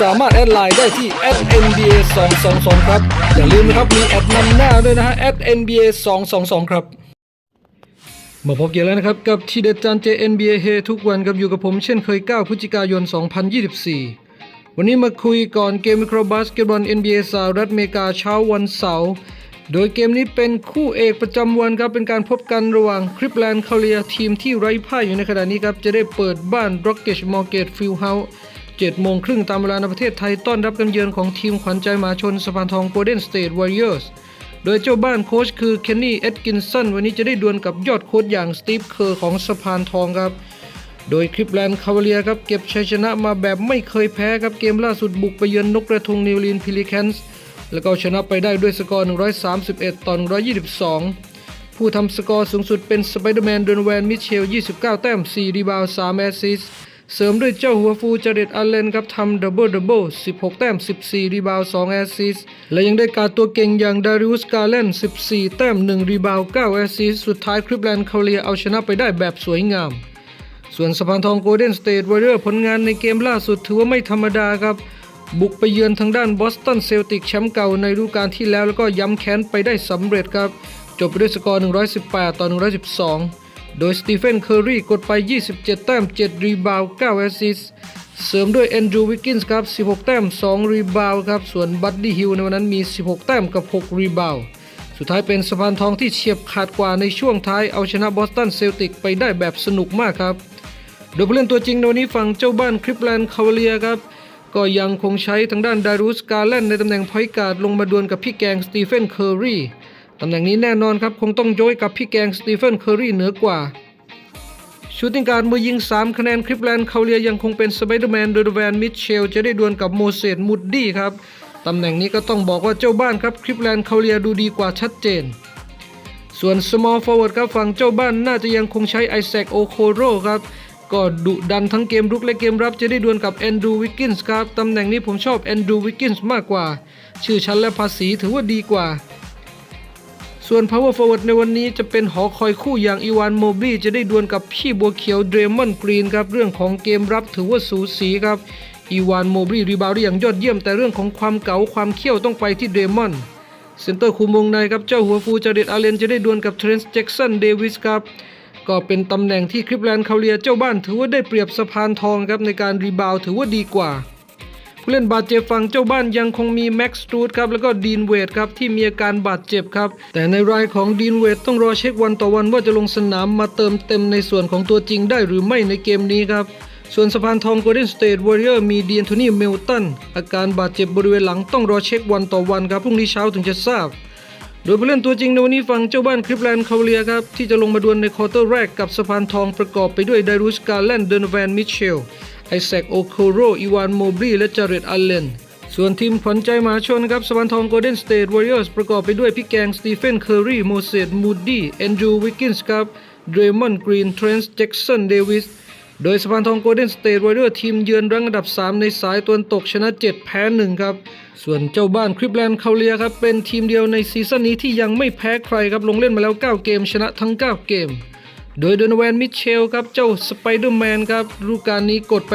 สามารถแอดไลน์ได้ที่ @nba 222ครับ อย่าลืมนะครับ มีแอดนำหน้าด้วยนะฮะ @nba 222ครับมาพบกันแล้วนะครับ กับทีเด็ดจานเจ NBA เฮทุกวันกับอยู่กับผมเช่นเคย 9 พฤศจิกายน 2024 วันนี้มาคุยก่อนเกมวิเครบาสเกตบอล NBA สหรัฐอเมริกาเช้าวันเสาร์โดยเกมนี้เป็นคู่เอกประจำวันครับ เป็นการพบกันระหว่างคริปแลนด์คาเลียทีมที่ไร้พ่ายอยู่ในขณะนี้ครับ จะได้เปิดบ้าน Rocket Mortgage Field House 7โมงครึ่งตามเวลาในประเทศไทยต้อนรับการเยือนของทีมขวัญใจมหาชนสะพานทอง Golden State Warriors โดยเจ้าบ้านโค้ชคือเคนนี่เอ็ดกินสันวันนี้จะได้ดวลกับยอดโค้ชอย่างสตีฟเคอร์ของสะพานทองครับ โดยคลิปแลนด์คาวเลียครับเก็บชัยชนะมาแบบไม่เคยแพ้ครับเกมล่าสุดบุกไปเยือนนกกระทุงนิวลีนพิลิแคนส์แล้วก็ชนะไปได้ด้วยสกอร์ 131 ต่อ 122 ผู้ทำสกอร์สูงสุดเป็นสไปเดอร์แมนเดนแวนมิเชล 29 แต้ม 4 รีบาวด์3แอสซิสต์ เสริมด้วยเจ้าหัวฟูจาเรตอัลเลนครับทำดับเบิลดับเบิล16 แต้ม 14 รีบาว 2 แอสซิสและยังได้การตัวเก่งอย่างดาริอุสกาเลน14 แต้ม 1 รีบาว 9 แอสซิสสุดท้ายคลิปแลนด์คาเลียเอาชนะไปได้แบบสวยงาม ส่วนสะพานทองโกลเด้นสเตทวอริเออร์ผลงานในเกมล่าสุดถือว่าไม่ธรรมดาครับ บุกไปเยือนทางด้านบอสตันเซลติกแชมป์เก่าในฤดูกาลที่แล้วแล้วก็ย้ำแค้นไปได้สำเร็จครับ จบไปด้วยสกอร์ 118 ต่อ 112 โดยสตีเฟนเคอร์รีกดไป 27 แต้ม 7 รีบาวด์9แอสซิสต์เสริมด้วยแอนดรูวิกกินส์ครับ 16 แต้ม 2 รีบาวด์ครับ ส่วนบัดดี้ฮิลในวันนั้นมี 16 แต้มกับ 6 รีบาวด์สุดท้ายเป็นสะพานทองที่เฉียบขาดกว่าในช่วงท้ายเอาชนะบอสตันเซลติกไปได้แบบสนุกมากครับ โดยผู้เล่นตัวจริงในวันนี้ฝั่งเจ้าบ้านคริปแลนด์คาวเลียครับ ก็ยังคงใช้ทางด้านดารุสกาเลนในตำแหน่งพอยการ์ดลงมาดวลกับพี่แกงสตีเฟนเคอร์รี ตำแหน่งนี้แน่นอนครับคงต้องโยยกับพี่แกงสตีเฟนเคอร์รีเหนือกว่าชูติงการมือยิง 3 คะแนนคริปแลนด์คาเลียยังคงเป็นสไปเดอร์แมนโดยแวนมิเชลจะได้ดวลกับโมเสสมูดดี้ครับตำแหน่งนี้ก็ต้องบอกว่าเจ้าบ้านครับคริปแลนด์คาเลียดูดีกว่าชัดเจน ส่วน small forward ครับฝั่งเจ้าบ้านน่าจะยังคงใช้ไอแซคโอโคโรครับก็ดุดันทั้งเกมรุกและเกมรับจะได้ดวลกับแอนดรูวิกกินส์ครับตำแหน่งนี้ผมชอบแอนดรูวิกกินส์มากกว่า ชื่อชั้นและภาษีถือว่าดีกว่า ส่วน power forward ในวันนี้จะเป็นหอคอยคู่อย่างอีวานโมบลีจะได้ดวลกับพี่บัวเขียวเดรมอนกรีนครับ เรื่องของเกมรับถือว่าสูสีครับ อีวานโมบลีรีบาวด์ได้อย่างยอดเยี่ยมแต่เรื่องของความเก๋าความเขี้ยวต้องไปที่เดรมอนเซนเตอร์คุมวงในครับ เจ้าหัวฟูจาเดตอาเลนจะได้ดวลกับเทรนส์แจ็กสันเดวิสครับ ก็เป็นตำแหน่งที่คลิปแลนด์คาเลียเจ้าบ้านถือว่าได้เปรียบสะพานทองครับในการรีบาวถือว่าดีกว่า ผู้เล่นบาดเจ็บฝั่งเจ้าบ้านยังคงมีแม็กซ์สตูดครับแล้วก็ดีนเวดครับที่มีอาการบาดเจ็บครับ แต่ในรายของดีนเวดต้องรอเช็ควันต่อวันว่าจะลงสนามมาเติมเต็มในส่วนของตัวจริงได้หรือไม่ในเกมนี้ครับส่วนสะพานทอง Golden State Warrior มีดีนโทนี่เมลตันอาการบาดเจ็บบริเวณหลังต้องรอเช็ควันต่อวันครับพรุ่งนี้เช้าถึงจะทราบ โดยผู้เล่นตัวจริงในวันนี้ฝั่งเจ้าบ้านคลิปแลนด์คาวเลียครับที่จะลงมาดวลในควอเตอร์แรกกับสะพานทองประกอบไปด้วยไดรุสกาแลนด์เดนแวนมิเชล ไอแซคโอโคโรอีวานโมบลีและจาเรตอัลเลนส่วนทีมขวัญใจมหาชนครับสะพานทอง Golden State Warriors ประกอบไปด้วยพี่แกงสตีเฟนเคอร์รีโมเสสมูดดี้แอนดรูวิกกินส์ครับเดรมอนกรีนเทรนส์แจ็กสันเดวิสโดยสะพานทองโกลเด้นสเตทวอริเออร์ทีมเยือนรั้งอันดับ 3 ในสายตะวันตกชนะ 7 แพ้1ครับส่วนเจ้าบ้านคริปแลนด์คาเลียครับเป็นทีมเดียวในซีซั่นนี้ที่ยังไม่แพ้ใครครับลงเล่นมาแล้ว 9 เกมชนะทั้ง 9 เกม โดยโดนแวนมิเชลครับเจ้าสไปเดอร์แมนครับรูการนี้กดไป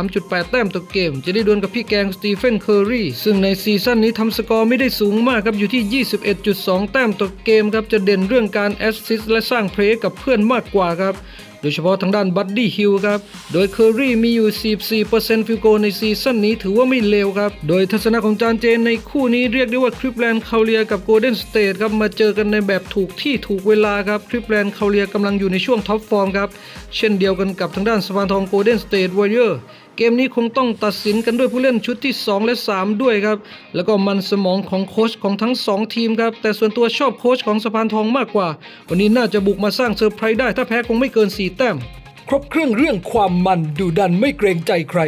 23.8 แต้มต่อเกม จะได้ดวลกับพี่แกงสตีเฟนเคอร์รีซึ่งในซีซั่นนี้ทำสกอร์ไม่ได้สูงมากครับอยู่ที่ 21.2 แต้มต่อเกมครับจะเด่นเรื่องการแอสซิสต์และสร้างเพลย์กับเพื่อนมากกว่าครับ โดยเฉพาะทางด้านบัดดี้ฮิลครับ โดยเคอรี่มีอยู่ 44%ฟิลโกลในซีซั่นนี้ถือว่าไม่เลวครับ โดยทัศนะของจานเจนในคู่นี้เรียกได้ว่าคริปแลนด์คาเลียกับโกลเด้นสเตทครับมาเจอกันในแบบถูกที่ถูกเวลาครับคริปแลนด์คาเลียกำลังอยู่ในช่วงท็อปฟอร์มครับ เช่นเดียวกันกับทางด้านสปานทองโกลเด้นสเตทวอริเออร์ เกมนี้คงต้องตัดสินกันด้วยผู้เล่นชุดที่ 2 และ 3 ด้วยครับ แล้วก็มันสมองของโค้ชของทั้ง 2 ทีมครับ แต่ส่วนตัวชอบโค้ชของสะพานทองมากกว่า วันนี้น่าจะบุกมาสร้างเซอร์ไพรส์ได้ ถ้าแพ้คงไม่เกิน 4 แต้ม ครบเครื่องเรื่องความมันดูดันไม่เกรงใจใคร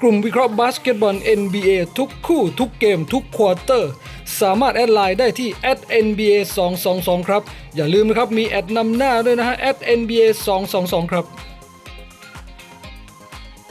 กลุ่มวิเคราะห์บาสเกตบอล NBA ทุกคู่ทุกเกมทุกควอเตอร์ สามารถแอดไลน์ได้ที่ @nba 222ครับ อย่าลืมนะครับมีแอดนำหน้าด้วยนะฮะ @nba 222ครับ